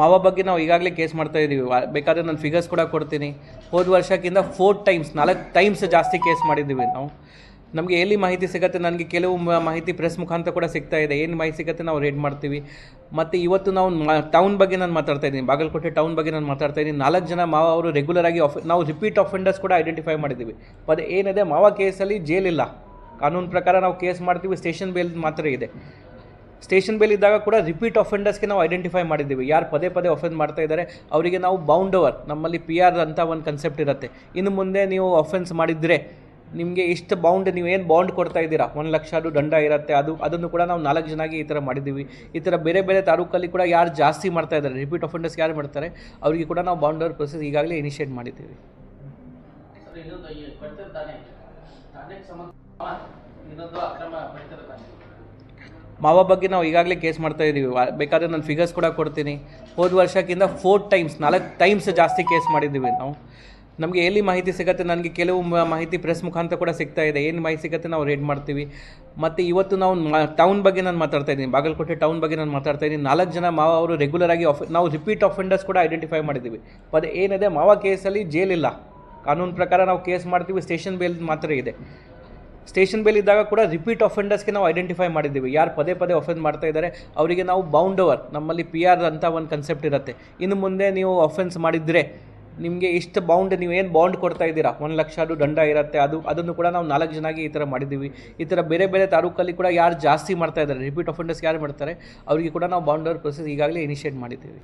ಮಾವ ಬಗ್ಗೆ ನಾವು ಈಗಾಗಲೇ ಕೇಸ್ ಮಾಡ್ತಾ ಇದ್ದೀವಿ ಬೇಕಾದರೆ ಬೇಕಾದ್ರೆ ನಾನು ಫಿಗರ್ಸ್ ಕೂಡ ಕೊಡ್ತೀನಿ. ಹೋದ ವರ್ಷಕ್ಕಿಂತ ಫೋರ್ ಟೈಮ್ಸ್ ನಾಲ್ಕು ಟೈಮ್ಸ್ ಜಾಸ್ತಿ ಕೇಸ್ ಮಾಡಿದ್ದೀವಿ ನಾವು. ನಮಗೆ ಎಲ್ಲಿ ಮಾಹಿತಿ ಸಿಗುತ್ತೆ? ನನಗೆ ಕೆಲವು ಮಾಹಿತಿ ಪ್ರೆಸ್ ಮುಖಾಂತರ ಕೂಡ ಸಿಗ್ತಾ ಇದೆ. ಏನು ಮಾಹಿತಿ ಸಿಗುತ್ತೆ ನಾವು ರೇಡ್ ಮಾಡ್ತೀವಿ. ಮತ್ತು ಇವತ್ತು ನಾವು ಟೌನ್ ಬಗ್ಗೆ ನಾನು ಮಾತಾಡ್ತಾ ಇದ್ದೀನಿ. ಬಾಗಲಕೋಟೆ ಟೌನ್ ಬಗ್ಗೆ ನಾನು ಮಾತಾಡ್ತಾ ಇದ್ದೀನಿ. ನಾಲ್ಕು ಜನ ಮಾವ ಅವರು ರೆಗ್ಯುಲರ್ ಆಗಿ ಆಫ್ ನಾವು ರಿಪೀಟ್ ಅಫೆಂಡರ್ಸ್ ಕೂಡ ಐಡೆಂಟಿಫೈ ಮಾಡಿದ್ದೀವಿ. ಅದು ಏನಿದೆ, ಮಾವ ಕೇಸಲ್ಲಿ ಜೈಲಿಲ್ಲ ಕಾನೂನು ಪ್ರಕಾರ ನಾವು ಕೇಸ್ ಮಾಡ್ತೀವಿ. ಸ್ಟೇಷನ್ ಬೇಲ್ ಮಾತ್ರ ಇದೆ. ಸ್ಟೇಷನ್ ಬೇಲ್ ಇದ್ದಾಗ ಕೂಡ ರಿಪೀಟ್ ಅಫೆಂಡರ್ಸ್ಗೆ ನಾವು ಐಡೆಂಟಿಫೈ ಮಾಡಿದ್ದೀವಿ. ಯಾರು ಪದೇ ಪದೇ ಅಫೆಂಡ್ ಮಾಡ್ತಾ ಇದ್ದಾರೆ. ಅವರಿಗೆ ನಾವು ಬೌಂಡ್ ಓವರ್ ನಮ್ಮಲ್ಲಿ ಪಿ ಆರ್ ಅಂತ ಒಂದು ಕನ್ಸೆಪ್ಟ್ ಇರುತ್ತೆ. ಇನ್ನು ಮುಂದೆ ನೀವು ಅಫೆನ್ಸ್ ಮಾಡಿದರೆ ನಿಮಗೆ ಇಷ್ಟು ಬೌಂಡ್ ನೀವು ಏನು ಬಾಂಡ್ ಕೊಡ್ತಾ ಇದ್ದೀರಾ? ಒಂದು ಲಕ್ಷ ಅದು ದಂಡ ಇರುತ್ತೆ. ಅದು, ಅದನ್ನು ಕೂಡ ನಾವು ನಾಲ್ಕು ಜನಾಗಿ ಈ ಥರ ಮಾಡಿದ್ದೀವಿ. ಈ ಥರ ಬೇರೆ ಬೇರೆ ತಾಲೂಕಲ್ಲಿ ಕೂಡ ಯಾರು ಜಾಸ್ತಿ ಮಾಡ್ತಾ ಇದ್ದಾರೆ ರಿಪೀಟ್ ಅಫೆಂಡರ್ಸ್ ಯಾರು ಮಾಡ್ತಾರೆ, ಅವರಿಗೆ ಕೂಡ ನಾವು ಬೌಂಡ್ ಓವರ್ ಪ್ರೊಸೆಸ್ ಈಗಾಗಲೇ ಇನಿಷಿಯೇಟ್ ಮಾಡಿದ್ದೀವಿ. ಇನ್ನೊಂದು ಅಕ್ರಮ ಮಾವ ಬಗ್ಗೆ ನಾವು ಈಗಾಗಲೇ ಕೇಸ್ ಮಾಡ್ತಾ ಇದ್ದೀವಿ ಬೇಕಾದರೆ ನಾನು ಫಿಗರ್ಸ್ ಕೂಡ ಕೊಡ್ತೀನಿ. ಹೋದ ವರ್ಷಕ್ಕಿಂತ ಫೋರ್ ಟೈಮ್ಸ್ ನಾಲ್ಕು ಟೈಮ್ಸ್ ಜಾಸ್ತಿ ಕೇಸ್ ಮಾಡಿದ್ದೀವಿ ನಾವು. ನಮಗೆ ಎಲ್ಲಿ ಮಾಹಿತಿ ಸಿಗುತ್ತೆ? ನನಗೆ ಕೆಲವು ಮಾಹಿತಿ ಪ್ರೆಸ್ ಮುಖಾಂತರ ಕೂಡ ಸಿಗ್ತಾ ಇದೆ. ಏನು ಮಾಹಿತಿ ಸಿಗುತ್ತೆ ನಾವು ರೇಡ್ ಮಾಡ್ತೀವಿ. ಮತ್ತು ಇವತ್ತು ನಾವು ಟೌನ್ ಬಗ್ಗೆ ನಾನು ಮಾತಾಡ್ತಾ ಇದ್ದೀನಿ ಬಾಗಲಕೋಟೆ ಟೌನ್ ಬಗ್ಗೆ ನಾನು ಮಾತಾಡ್ತಾ ಇದ್ದೀನಿ ನಾಲ್ಕು ಜನ ಮಾವ ಅವರು ರೆಗ್ಯುಲರ್ ಆಗಿ ಆಫ್ ನಾವು ರಿಪೀಟ್ ಅಫೆಂಡರ್ಸ್ ಕೂಡ ಐಡೆಂಟಿಫೈ ಮಾಡಿದ್ದೀವಿ. ಬಟ್ ಏನಿದೆ, ಮಾವ ಕೇಸಲ್ಲಿ ಜೈಲಿಲ್ಲ ಕಾನೂನು ಪ್ರಕಾರ ನಾವು ಕೇಸ್ ಮಾಡ್ತೀವಿ ಸ್ಟೇಷನ್ ಬೇಲ್ ಮಾತ್ರ ಇದೆ. ಸ್ಟೇಷನ್ ಬೇಲ್ ಇದ್ದಾಗ ಕೂಡ ರಿಪೀಟ್ ಅಫೆಂಡರ್ಸ್ಗೆ ನಾವು ಐಡೆಂಟಿಫೈ ಮಾಡಿದ್ದೀವಿ. ಯಾರು ಪದೇ ಪದೇ ಅಫೆಂಡ್ ಮಾಡ್ತಾ ಇದ್ದಾರೆ, ಅವರಿಗೆ ನಾವು ಬೌಂಡ್ ಓವರ್ ನಮ್ಮಲ್ಲಿ ಪಿ ಆರ್ ಅಂತ ಒಂದು ಕನ್ಸೆಪ್ಟ್ ಇರುತ್ತೆ. ಇನ್ನು ಮುಂದೆ ನೀವು ಅಫೆನ್ಸ್ ಮಾಡಿದರೆ, ನಿಮಗೆ ಇಷ್ಟು ಬೌಂಡ್ ನೀವು ಏನು ಬಾಂಡ್ ಕೊಡ್ತಾ ಇದ್ದೀರಾ? ಒಂದು ಲಕ್ಷ ಅದು ದಂಡ ಇರುತ್ತೆ, ಅದು, ಅದನ್ನು ಕೂಡ ನಾವು ನಾಲ್ಕು ಜನಾಗಿ ಈ ಥರ ಮಾಡಿದ್ದೀವಿ. ಈ ಥರ ಬೇರೆ ಬೇರೆ ತಾಲೂಕಲ್ಲಿ ಕೂಡ ಯಾರು ಜಾಸ್ತಿ ಮಾಡ್ತಾ ಇದ್ದಾರೆ ರಿಪೀಟ್ ಅಫೆಂಡರ್ಸ್ ಯಾರು ಮಾಡ್ತಾರೆ, ಅವರಿಗೆ ಕೂಡ ನಾವು ಬೌಂಡ್ ಓವರ್ ಪ್ರೊಸೆಸ್ ಈಗಾಗಲೇ ಇನಿಷಿಯೇಟ್ ಮಾಡಿದ್ದೀವಿ.